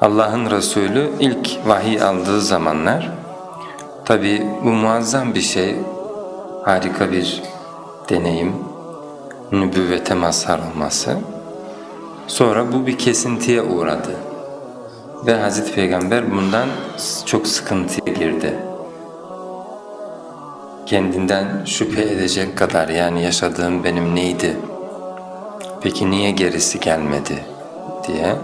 Allah'ın Resulü ilk vahiy aldığı zamanlar tabi bu muazzam bir şey, harika bir deneyim, nübüvvete mazhar olması. Sonra bu bir kesintiye uğradı ve Hazreti Peygamber bundan çok sıkıntıya girdi. Kendinden şüphe edecek kadar yani yaşadığım benim neydi? Peki niye gerisi gelmedi diye.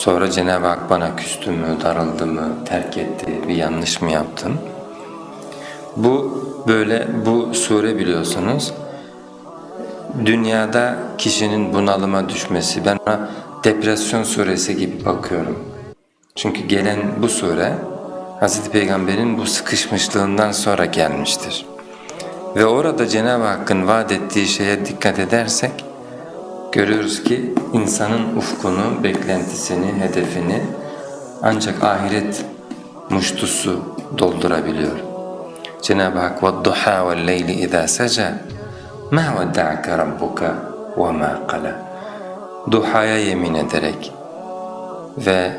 Sonra Cenab-ı Hak bana küstü mü, darıldı mı, terk etti, bir yanlış mı yaptım? Bu böyle bu sure biliyorsunuz dünyada kişinin bunalıma düşmesi ben ona depresyon suresi gibi bakıyorum. Çünkü gelen bu sure Hz. Peygamber'in bu sıkışmışlığından sonra gelmiştir. Ve orada Cenab-ı Hakk'ın vaat ettiği şeye dikkat edersek görüyoruz ki insanın ufkunu, beklentisini, hedefini ancak ahiret muştusu doldurabiliyor. Cenab-ı Hak وَالضُّحَا وَالْلَيْلِ اِذَا سَجَى مَا وَدَّعَكَ رَبُّكَ وَمَا قَلَى Duhaya yemin ederek ve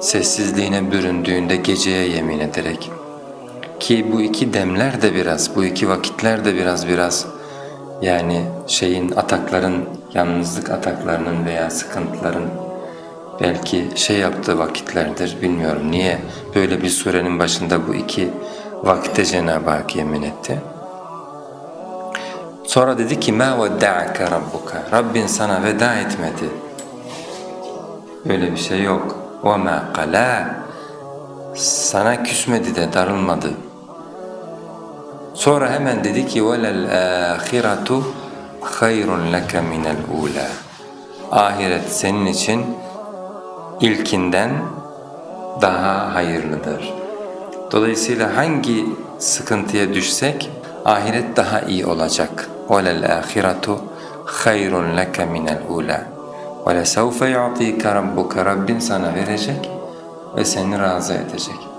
sessizliğine büründüğünde geceye yemin ederek ki bu iki demler de biraz, bu iki vakitler de biraz biraz yani şeyin atakların, yalnızlık ataklarının veya sıkıntıların belki şey yaptığı vakitlerdir bilmiyorum niye böyle bir surenin başında bu iki vakte Cenab-ı Hak yemin etti. Sonra dedi ki ma vedda'aka rabbuka Rabbin sana veda etmedi. Öyle bir şey yok. Ve ma sana küsmedi de darılmadı. Sonra hemen dedi ki velel ahiretu hayrun leke minel ula. Ahiret senin için ilkinden daha hayırlıdır. Dolayısıyla hangi sıkıntıya düşsek ahiret daha iyi olacak. Velel ahiretu hayrun leke minel ula. Ve lesevfe yu'tike rabbuke Rabbin sana verecek ve seni razı edecek.